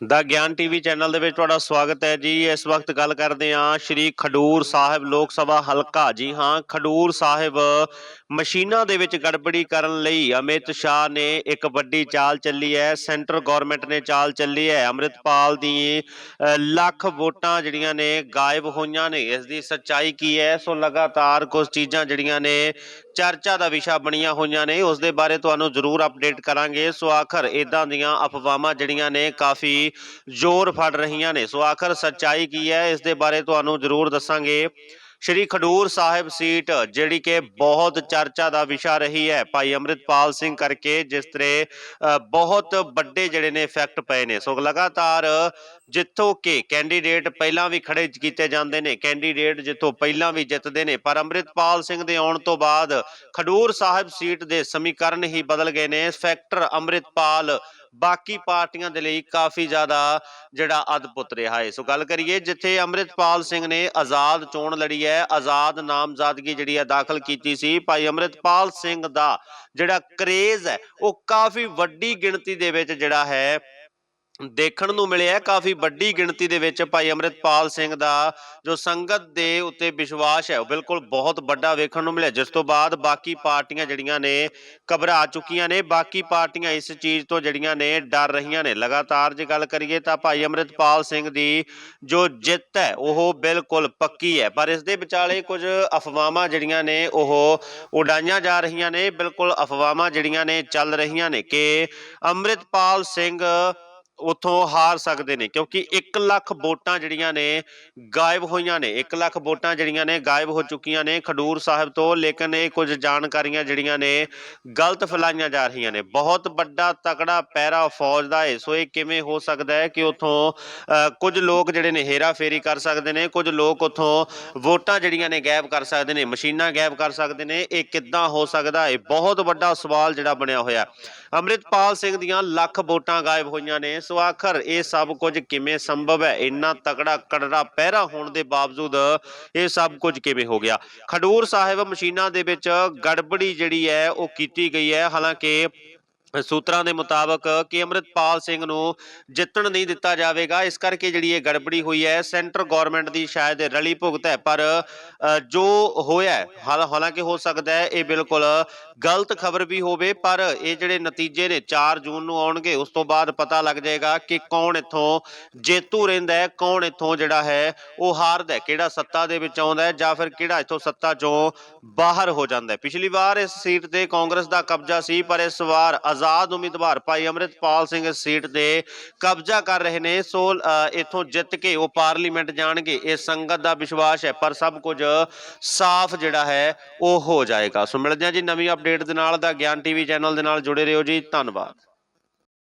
ਦਾ ਗਿਆਨ TV channel ਦੇ ਵਿੱਚ ਤੁਹਾਡਾ ਸਵਾਗਤ ਹੈ ਜੀ। ਇਸ ਵਕਤ ਗੱਲ ਕਰਦੇ ਹਾਂ ਸ਼੍ਰੀ ਖਡੂਰ ਸਾਹਿਬ ਲੋਕ ਸਭਾ ਹਲਕਾ। ਜੀ ਹਾਂ, ਖਡੂਰ ਸਾਹਿਬ, ਮਸ਼ੀਨਾਂ ਦੇ ਵਿੱਚ ਗੜਬੜੀ ਕਰਨ ਲਈ ਅਮਿਤ ਸ਼ਾਹ ਨੇ ਇੱਕ ਵੱਡੀ ਚਾਲ ਚੱਲੀ ਹੈ। ਸੈਂਟਰ ਗਵਰਨਮੈਂਟ ਨੇ ਚਾਲ ਚੱਲੀ ਹੈ। ਅੰਮ੍ਰਿਤਪਾਲ ਦੀ ਲੱਖ ਵੋਟਾਂ ਜਿਹੜੀਆਂ ਨੇ ਗਾਇਬ ਹੋਈਆਂ ਨੇ। ਇਸ ਦੀ ਸੱਚਾਈ ਕੀ ਹੈ? ਸੋ ਲਗਾਤਾਰ ਕੁਝ ਚੀਜ਼ਾਂ ਜਿਹੜੀਆਂ ਨੇ ਚਰਚਾ ਦਾ ਵਿਸ਼ਾ ਬਣੀਆਂ ਹੋਈਆਂ ਨੇ। ਉਸ ਦੇ ਬਾਰੇ ਤੁਹਾਨੂੰ ਜ਼ਰੂਰ ਅਪਡੇਟ ਕਰਾਂਗੇ। ਸੋ ਆਖਰ ਇਦਾਂ ਦੀਆਂ ਅਫਵਾਹਾਂ ਜਿਹੜੀਆਂ ਨੇ ਕਾਫੀ ਜ਼ੋਰ ਫੜ ਰਹੀਆਂ ਨੇ। ਸੋ ਆਖਰ ਸੱਚਾਈ ਕੀ ਹੈ? ਇਸ ਦੇ ਬਾਰੇ ਤੁਹਾਨੂੰ ਜ਼ਰੂਰ ਦੱਸਾਂਗੇ। ਸ਼੍ਰੀ ਖਡੂਰ ਸਾਹਿਬ ਸੀਟ, ਜਿਹੜੀ ਕਿ ਬਹੁਤ ਚਰਚਾ ਦਾ ਵਿਸ਼ਾ ਰਹੀ ਹੈ ਭਾਈ ਅੰਮ੍ਰਿਤਪਾਲ ਸਿੰਘ ਕਰਕੇ, ਜਿਸ ਤਰ੍ਹਾਂ ਬਹੁਤ ਵੱਡੇ ਜਿਹੜੇ ਨੇ ਇਫੈਕਟ ਪਏ ਨੇ। ਸੋ ਲਗਾਤਾਰ ਜਿੱਥੋਂ ਕਿ ਕੈਂਡੀਡੇਟ ਪਹਿਲਾਂ ਵੀ ਖੜੇ ਕੀਤੇ ਜਾਂਦੇ ਨੇ ਕੈਂਡੀਡੇਟ ਜਿੱਥੋਂ ਪਹਿਲਾਂ ਵੀ ਜਿੱਤਦੇ ਨੇ, ਪਰ ਅੰਮ੍ਰਿਤਪਾਲ ਸਿੰਘ ਦੇ ਆਉਣ ਤੋਂ ਬਾਅਦ ਖਡੂਰ ਸਾਹਿਬ ਸੀਟ ਦੇ ਸਮੀਕਰਨ ਹੀ ਬਦਲ ਗਏ ਨੇ। ਫੈਕਟਰ ਅੰਮ੍ਰਿਤਪਾਲ ਬਾਕੀ ਪਾਰਟੀਆਂ ਦੇ ਲਈ ਕਾਫੀ ਜ਼ਿਆਦਾ ਜਿਹੜਾ ਅਦਭੁਤ ਰਿਹਾ ਹੈ ਸੋ ਗੱਲ ਕਰੀਏ, ਜਿੱਥੇ ਅੰਮ੍ਰਿਤਪਾਲ ਸਿੰਘ ਨੇ ਆਜ਼ਾਦ ਚੋਣ ਲੜੀ ਹੈ, ਆਜ਼ਾਦ ਨਾਮਜ਼ਦਗੀ ਜਿਹੜੀ ਹੈ ਦਾਖਲ ਕੀਤੀ ਸੀ, ਭਾਈ ਅੰਮ੍ਰਿਤਪਾਲ ਸਿੰਘ ਦਾ ਜਿਹੜਾ ਕਰੇਜ਼ ਹੈ, ਉਹ ਕਾਫੀ ਵੱਡੀ ਗਿਣਤੀ ਦੇ ਵਿੱਚ ਜਿਹੜਾ ਹੈ ਦੇਖਣ ਨੂੰ ਮਿਲਿਆ ਕਾਫੀ ਵੱਡੀ ਗਿਣਤੀ ਦੇ ਵਿੱਚ ਭਾਈ ਅੰਮ੍ਰਿਤਪਾਲ ਸਿੰਘ ਦਾ ਜੋ ਸੰਗਤ ਦੇ ਉੱਤੇ ਵਿਸ਼ਵਾਸ ਹੈ, ਉਹ ਬਿਲਕੁਲ ਬਹੁਤ ਵੱਡਾ ਵੇਖਣ ਨੂੰ ਮਿਲਿਆ। ਜਿਸ ਤੋਂ ਬਾਅਦ ਬਾਕੀ ਪਾਰਟੀਆਂ ਜਿਹੜੀਆਂ ਨੇ, ਘਬਰਾ ਚੁੱਕੀਆਂ ਨੇ। ਬਾਕੀ ਪਾਰਟੀਆਂ ਇਸ ਚੀਜ਼ ਤੋਂ ਜਿਹੜੀਆਂ ਨੇ, ਡਰ ਰਹੀਆਂ ਨੇ। ਲਗਾਤਾਰ ਜੇ ਗੱਲ ਕਰੀਏ ਤਾਂ ਭਾਈ ਅੰਮ੍ਰਿਤਪਾਲ ਸਿੰਘ ਦੀ ਜੋ ਜਿੱਤ ਹੈ, ਉਹ ਬਿਲਕੁਲ ਪੱਕੀ ਹੈ। ਪਰ ਇਸ ਦੇ ਵਿਚਾਲੇ ਕੁਝ ਅਫਵਾਹਾਂ ਜਿਹੜੀਆਂ ਨੇ, ਉਹ ਉਡਾਈਆਂ ਜਾ ਰਹੀਆਂ ਨੇ। ਬਿਲਕੁਲ ਅਫਵਾਹਾਂ ਜਿਹੜੀਆਂ ਨੇ, ਚੱਲ ਰਹੀਆਂ ਨੇ ਕਿ ਅੰਮ੍ਰਿਤਪਾਲ ਸਿੰਘ ਉਥੋਂ ਹਾਰ ਸਕਦੇ ਨੇ, ਕਿਉਂਕਿ 1 ਲੱਖ ਵੋਟਾਂ ਜਿਹੜੀਆਂ ਨੇ ਗਾਇਬ ਹੋਈਆਂ ਨੇ 1 ਲੱਖ ਵੋਟਾਂ ਜਿਹੜੀਆਂ ਨੇ ਗਾਇਬ ਹੋ ਚੁੱਕੀਆਂ ਨੇ ਖਡੂਰ ਸਾਹਿਬ ਤੋਂ, ਲੇਕਿਨ ਇਹ ਕੁਝ ਜਾਣਕਾਰੀਆਂ ਜਿਹੜੀਆਂ ਨੇ ਗਲਤ ਫੈਲਾਈਆਂ ਜਾ ਰਹੀਆਂ ਨੇ। ਬਹੁਤ ਵੱਡਾ ਤਕੜਾ ਪੈਰਾ ਫੌਜ ਦਾ ਹੈ ਸੋ ਇਹ ਕਿਵੇਂ ਹੋ ਸਕਦਾ ਹੈ ਕਿ ਉਥੋਂ ਕੁਝ ਲੋਕ ਜਿਹੜੇ ਨੇ ਹੇਰਾ ਫੇਰੀ ਕਰ ਸਕਦੇ ਨੇ, ਕੁਝ ਲੋਕ ਉਥੋਂ ਵੋਟਾਂ ਜਿਹੜੀਆਂ ਨੇ ਗਾਇਬ ਕਰ ਸਕਦੇ ਨੇ, ਮਸ਼ੀਨਾਂ ਗਾਇਬ ਕਰ ਸਕਦੇ ਨੇ, ਇਹ ਕਿੱਦਾਂ ਹੋ ਸਕਦਾ ਹੈ? ਬਹੁਤ ਵੱਡਾ ਸਵਾਲ ਜਿਹੜਾ ਬਣਿਆ ਹੋਇਆ। ਅੰਮ੍ਰਿਤਪਾਲ ਸਿੰਘ ਦੀਆਂ ਲੱਖ ਵੋਟਾਂ ਗਾਇਬ ਹੋਈਆਂ ਨੇ ਸੋ ਆਖਰ ਇਹ ਸਭ ਕੁਝ ਕਿਵੇਂ ਸੰਭਵ ਹੈ? ਇੰਨਾ ਤਕੜਾ ਕੜੜਾ ਪਹਿਰਾ ਹੋਣ ਦੇ ਬਾਵਜੂਦ ਇਹ ਸਭ ਕੁਝ ਕਿਵੇਂ ਹੋ ਗਿਆ? ਖਡੂਰ ਸਾਹਿਬ ਮਸ਼ੀਨਾਂ ਦੇ ਵਿੱਚ ਗੜਬੜੀ ਜਿਹੜੀ ਹੈ, ਉਹ ਕੀਤੀ ਗਈ ਹੈ। ਹਾਲਾਂਕਿ ਸੂਤਰਾਂ ਦੇ ਮੁਤਾਬਕ ਕਿ ਅੰਮ੍ਰਿਤਪਾਲ ਸਿੰਘ ਨੂੰ ਜਿੱਤਣ ਨਹੀਂ ਦਿੱਤਾ ਜਾਵੇਗਾ। ਇਸ ਕਰਕੇ ਜਿਹੜੀ ਇਹ ਗੜਬੜੀ ਹੋਈ ਹੈ, ਸੈਂਟਰ ਗਵਰਨਮੈਂਟ ਦੀ ਸ਼ਾਇਦ ਰਲੀ ਭੁਗਤ ਹੈ, ਪਰ ਜੋ ਹੋਇਆ ਹਾਲ, ਹਾਲਾਂਕਿ ਹੋ ਸਕਦਾ ਹੈ, ਇਹ ਬਿਲਕੁਲ ਗਲਤ ਖਬਰ ਵੀ ਹੋਵੇ, ਪਰ ਇਹ ਜਿਹੜੇ ਨਤੀਜੇ ਨੇ 4 ਜੂਨ ਨੂੰ ਆਉਣਗੇ, ਉਸ ਤੋਂ ਬਾਅਦ ਪਤਾ ਲੱਗ ਜਾਏਗਾ ਕਿ ਕੌਣ ਇੱਥੋਂ ਜੇਤੂ ਰਹਿੰਦਾ ਹੈ, ਕੌਣ ਇੱਥੋਂ ਜਿਹੜਾ ਹੈ, ਉਹ ਹਾਰਦਾ ਕਿਹੜਾ ਸੱਤਾ ਦੇ ਵਿੱਚ ਆਉਂਦਾ ਹੈ, ਜਾਂ ਫਿਰ ਕਿਹੜਾ ਇੱਥੋਂ ਸੱਤਾ ਚੋਂ ਬਾਹਰ ਹੋ ਜਾਂਦਾ ਹੈ। ਪਿਛਲੀ ਵਾਰ ਇਸ ਸੀਟ ਤੇ ਕਾਂਗਰਸ ਦਾ ਕਬਜ਼ਾ ਸੀ, ਪਰ ਇਸ ਵਾਰ ਆਜ਼ਾਦ ਉਮੀਦਵਾਰ ਭਾਈ ਅੰਮ੍ਰਿਤਪਾਲ ਸਿੰਘ ਇਸ ਸੀਟ ਤੇ ਕਬਜ਼ਾ ਕਰ ਰਹੇ ਨੇ। ਸੋ ਅ, ਇੱਥੋਂ ਜਿੱਤ ਕੇ ਉਹ ਪਾਰਲੀਮੈਂਟ ਜਾਣਗੇ। ਇਹ ਸੰਗਤ ਦਾ ਵਿਸ਼ਵਾਸ ਹੈ ਪਰ ਸਭ ਕੁਝ ਸਾਫ਼ ਜਿਹੜਾ ਹੈ ਉਹ ਹੋ ਜਾਏਗਾ। ਸੋ ਮਿਲਦੇ ਹਾਂ ਜੀ ਨਵੀਂ ਅਪਡੇਟ ਦੇ ਨਾਲ ਦਾ ਗਿਆਨ ਟੀਵੀ ਚੈਨਲ ਦੇ ਨਾਲ ਜੁੜੇ ਰਹੋ ਜੀ। ਧੰਨਵਾਦ।